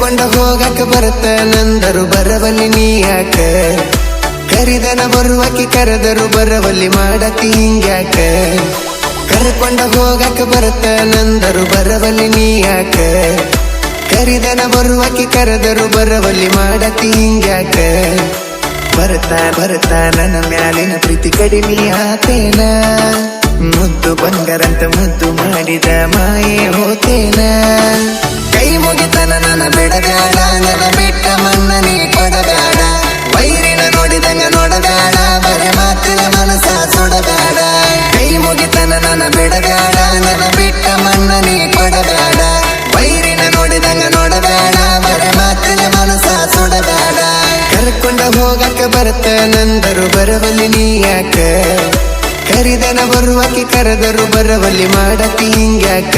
ಕರ್ಕೊಂಡ ಹೋಗಕ್ಕೆ ಬರುತ್ತೆ ನಂದರು ಬರವಲ್ಲಿ ನೀ ಯಾಕೆ? ಕರಿದನ ಬರುವಕ್ಕೆ ಕರೆದರು ಬರವಲ್ಲಿ ಮಾಡತಿ ಹಿಂಗ್ಯಾಕೆ? ಕರ್ಕೊಂಡ ಹೋಗಕ್ಕೆ ಬರುತ್ತೆ ನಂದರು ಬರವಲ್ಲಿ ನೀ ಯಾಕೆ? ಕರಿದನ ಬರುವಕ್ಕೆ ಕರೆದರು ಬರವಲ್ಲಿ ಮಾಡತಿ ಹಿಂಗ್ಯಾಕೆ? ಬರ್ತಾ ಬರ್ತಾ ನನ್ನ ಮ್ಯಾಲಿನ ಪ್ರೀತಿ ಕಡಿಮೆ ಆತೇನ? ಮುದ್ದು ಬಂಗಾರಂತ ಮುದ್ದು ಮಾಡಿದ ಮಾಯೆ ಹೋತೇನ? ಕೈ ಮುಗಿತನ ನನ್ನ ಬಿಡಬೇಡ, ನನ್ನ ಬಿಟ್ಟ ಮನ್ನ ನೀ ಕೊಡಬೇಡ. ವೈರಿನ ನೋಡಿದಂಗ ನೋಡಬೇಡ, ಬರೆ ಮಾತಿನ ಮನಸ ಸುಡಬೇಡ. ಕೈ ಮುಗಿತನ ನನ್ನ ಬಿಡಬೇಡ, ನನ್ನ ಬಿಟ್ಟ ಮನ್ನ ನೀ ಕೊಡಬೇಡ. ವೈರಿನ ನೋಡಿದಂಗ ನೋಡಬೇಡ, ಬರೆ ಮಾತಿನ ಮನಸ ಸುಡಬೇಡ. ಕರ್ಕೊಂಡ ಹೋಗಕ್ಕೆ ಬರತ್ತ, ನಂದರು ಬರವಲ್ಲಿ ನೀ ಯಾಕ? ಕರಿದನ ಬರುವಕ್ಕೆ ಕರೆದರು ಬರವಲ್ಲಿ ಮಾಡತಿ ಹಿಂಗ್ಯಾಕ?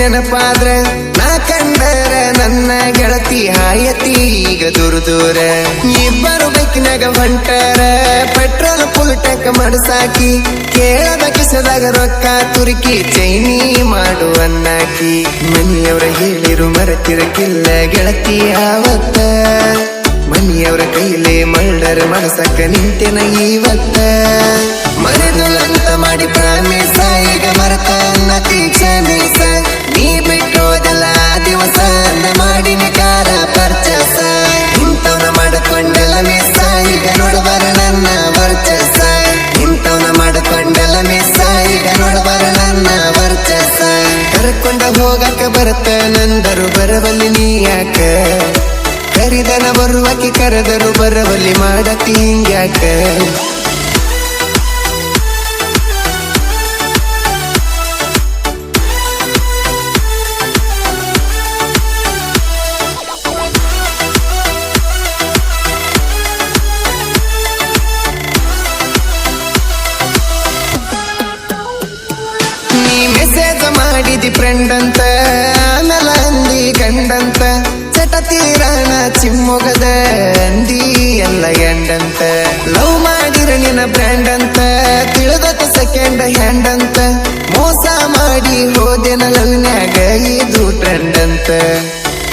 ನೆನಪಾದ್ರ ನಾ ಕಂಡರ ನನ್ನ ಗೆಳತಿ ಹಾಯತಿ ಈಗ ದೂರ ದೂರ. ಇಬ್ಬರು ಬೈಕಿನಾಗ ಹೊಂಟಾರ, ಪೆಟ್ರೋಲ್ ಫುಲ್ ಟ್ಯಾಂಕ್ ಮಡಸಾಕಿ ಕೇಳದ ಕಿಸದಾಗ ರೊಕ್ಕ ತುರುಕಿ ಚೈನಿ ಮಾಡುವನ್ನಾಕಿ. ಮನೆಯವರ ಹೇಳಿರು ಮರೆತಿರಕ್ಕಿಲ್ಲ ಗೆಳತಿ ಆವತ್ತ. ಮನೆಯವರ ಕೈಲೇ ಮಳ್ಳರ ಮನಸಕ್ಕ ನಿಂತೆನ ಇವತ್ತ ಮರೆದು ಮಾಡಿ ಪ್ರಾಮಿಸ ಈಗ ಮರತ ಕ್ಷಮಿಸ ನೋಡಬಾರ ನನ್ನ ವರ್ಚಸ ಇಂಥವನ ಮಾಡಿಕೊಂಡೆಲ್ಲ ಮಿಸ ಈಗ ನೋಡಬಾರ ನನ್ನ ವರ್ಚಸ ಕರ್ಕೊಂಡ ಹೋಗಕ್ಕೆ ಬರತ್ತ ನಂದರು ಬರಬಲ್ಲಿ ನೀ ಯಾಕ? ಕರಿದನ ಬರುವಕಿ ಕರೆದರು ಬರವಲ್ಲಿ ಮಾಡತಿ ಹಿಂಗ್ಯಾಕ? ಫ್ರೆಂಡ್ ಆಮೇಲೆ ಅಂದಿ ಗಂಡಂತ, ಚಟ ತೀರಣ ಚಿಮ್ಮೊಗದ, ಅಂದಿ ಎಲ್ಲ ಎಂಡಂತ ಲವ್ ಮಾಡಿರ ನಿನ್ನ ಫ್ರೆಂಡ್ ಅಂತ ತಿಳಿದತ್ತ ಸೆಕೆಂಡ್ ಹ್ಯಾಂಡ್ ಅಂತ ಮೋಸ ಮಾಡಿ ಹೋದೆನ ಲವ್ನ್ಯಾಗ ಇದು ಟ್ರೆಂಡ್ ಅಂತ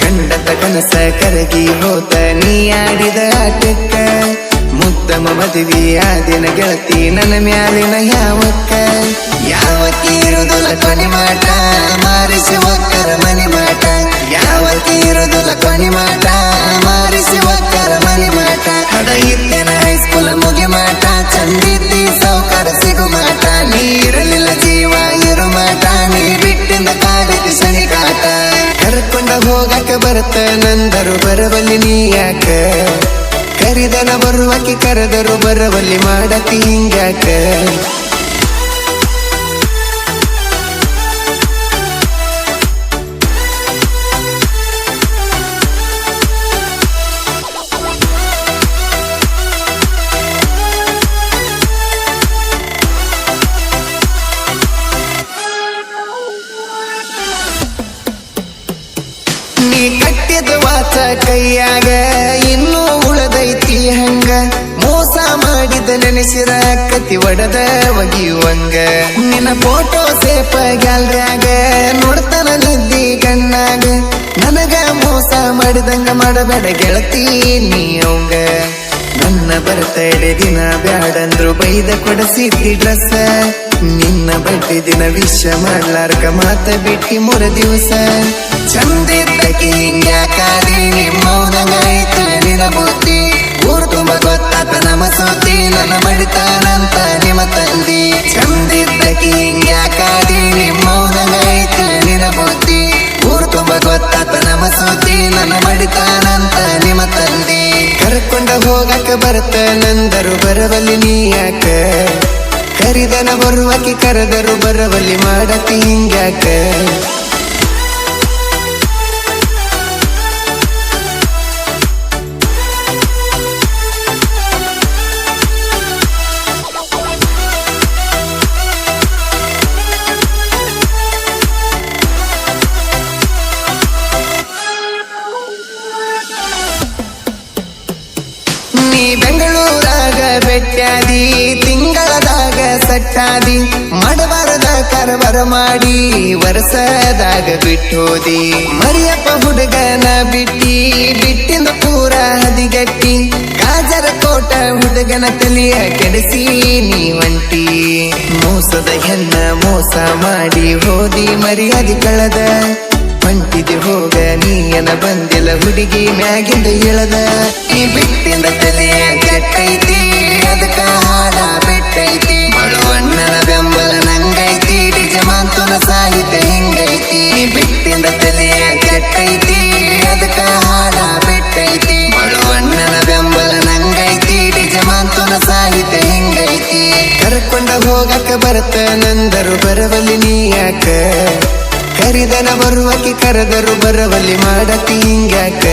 ಕಂಡತ ಕನಸ ಕರಗಿ ಹೋತ, ನೀ ಆಡಿದ ಆಟಕ್ಕ. ಮುದ್ದಮ ಮದುವೆ ಆದಿನ ಗೆಳತಿ, ನನ್ನ ಮ್ಯಾಲಿನ ಯಾವಕ್ಕ? ಯಾವತ್ತಿ ಇರುದಿಲ್ಲ ಕೊನೆ ಮಾಟ ಮಾರಿಸಿ ಒಕ್ಕರ ಮನೆ ಮಾಟ ಯಾವತ್ತಿ ಇರುದಿಲ್ಲ ಕೊನೆ ಮಾಟ ಮಾರಿಸಿ ಒಕ್ಕರ ಮನೆ ಮಾಟ ಅದ ಇದ್ದೇನ ಹೈಸ್ಕೂಲ್ ಮುಗಿ ಮಾಟ ಚಂದಿದ್ದಿ ಸೌಕರ ಸಿಗು ಮಾಟ ನೀರಲಿಲ್ಲ ಜೀವ ಇರು ಮಾಟ ನೀ ಬಿಟ್ಟಿಂದ ಕಾಲಿಗೆ ಶನಿ ಕಾಟ. ಕರ್ಕೊಂಡ ಹೋಗಕ ಬರತ್ತ ನಂದರು ಬರವಲ್ಲಿ ನೀ ಯಾಕ? ಕರಿದನ ಬರುವಕ್ಕೆ ಕರೆದರು ಬರವಲ್ಲಿ ಮಾಡತಿ ಹಿಂಗ್ಯಾಕ? ಕೈಯಾಗ ಇನ್ನೂ ಉಳದೈತಿ ಹಂಗ. ಮೋಸ ಮಾಡಿದ ನೆನೆಸಿದ ಕತಿ ಒಡದ ಒಗಿಯುವಂಗ. ನಿನ್ನ ಫೋಟೋ ಸೇಪ ಗ್ಯಾಲ್ರಿಯಾಗ ನೋಡ್ತಾನ ನಿದ್ದಿ ಕಣ್ಣಾಗ ನನಗ ಮೋಸ ಮಾಡಿದಂಗ ಮಾಡಬೇಡ ಗೆಳತಿ ನೀ ಅವಂಗ. ನನ್ನ ಬರ್ತಡೆ ದಿನ ಬ್ಯಾಡಂದ್ರು ಬೈದ ಕೊಡಸಿದ್ದಿ ಡ್ರೆಸ್ ನಿನ್ನ ಬಡ್ಡಿ ದಿನ ವಿಷ ಮಾಡ್ಲಾರ್ಕ ಮಾತ ಬಿಟ್ಟಿ ಮೂರ ದಿವಸ. ಚಂದಿದ್ದಕಿ ಹಿಂಗ್ಯಾಕಾದಿ ನಿಮ್ಮೌದಂಗಾಯ್ತು ನಿನ ಬುದ್ಧಿ ಊರು ತುಂಬ ಗೊತ್ತಾತ ನಮ್ಮ ಸುದ್ದಿ, ನನ್ನ ಮಡಿತಾನಂತ ನಿಮ್ಮ ತಂದಿ. ಚಂದಿದ್ದಕಿ ಹಿಂಗ್ಯಾಕಾದಿ ನಿಮ್ಮೌದಂಗಾಯ್ತು ನಿನ ಬುದ್ಧಿ ಊರು ತುಂಬ ಗೊತ್ತಾತ ನಮ್ಮ ಸುದ್ದಿ, ನನ್ನ ಮಡಿತಾನಂತ ನಿಮ್ಮ ತಂದಿ. ಕರ್ಕೊಂಡ ಹೋಗಕ್ಕೆ ಬರುತ್ತ ನಂದರು ಬರಬಲ್ಲಿ ನೀ ಯಾಕ? ಕರಿದನ ಬರುವಕಿ ಕರೆದರು ಬರಬಲ್ಲಿ ಮಾಡತಿ ಹಿಂಗ್ಯಾಕ? ಬೆಂಗಳೂರಾಗ ಬೆಟ್ಟಾದಿ ತಿಂಗಳದಾಗ ಸಟ್ಟಾದಿ, ಮಾಡಬಾರದ ಕರಬರ ಮಾಡಿ ವರ್ಷದಾಗ ಬಿಟ್ಟೋದಿ. ಮರಿಯಪ್ಪ ಹುಡುಗನ ಬಿಟ್ಟಿ ಬಿಟ್ಟಿನ ಪೂರ ಹದಿಗಟ್ಟಿ ಕಾಜರ ಕೋಟ ಹುಡುಗನ ತಲೆಯ ಕೆಡಿಸಿ ನೀ ಒಂಟಿ ಮೋಸದ ಹೆಣ್ಣ ಮೋಸ ಮಾಡಿ ಹೋದಿ ಮರ್ಯಾದಿ ಕಳೆದ. ಹೊಂಟಿದೆ ಹೋಗ, ನೀಯನ ಬಂದಿಲ್ಲ ಹುಡುಗಿ ಮ್ಯಾಗಿಂದ ಎಳದ ಈ ಬಿಟ್ಟಿಂದ ತಲೆಯ ಕೆಟ್ಟೈತಿ, ಅದಕ್ಕ ಹಾಡ ಬಿಟ್ಟೈತಿ. ಬಡವಣ್ಣನ ಬೆಂಬಲ ನಂಗೈತಿ ನಿಜಮಾಂತನ ಸಾಹಿತ್ಯ ಹಿಂಗೈತಿ. ಈ ಬಿಟ್ಟಿಂದ ತಲೆಯ ಕೆಟ್ಟೈತಿ, ಅದಕ್ಕ ಹಾಡ ಬಿಟ್ಟೈತಿ. ಬಡವಣ್ಣನ ಬೆಂಬಲ ನಂಗೈತಿ ನಿಜಮಾಂತನ ಸಾಹಿತ್ಯ ಹಿಂಗೈತಿ. ಕರ್ಕೊಂಡ ಹೋಗಕ ಬರತ ನಂದರು ಬರವಲ್ಲಿ ನೀ ಯಾಕ? ಕರಿದನ ಬರುವಕ್ಕೆ ಕರೆದರು ಬರವಲ್ಲಿ ಮಾಡತಿ ಹಿಂಗ್ಯಾಕ?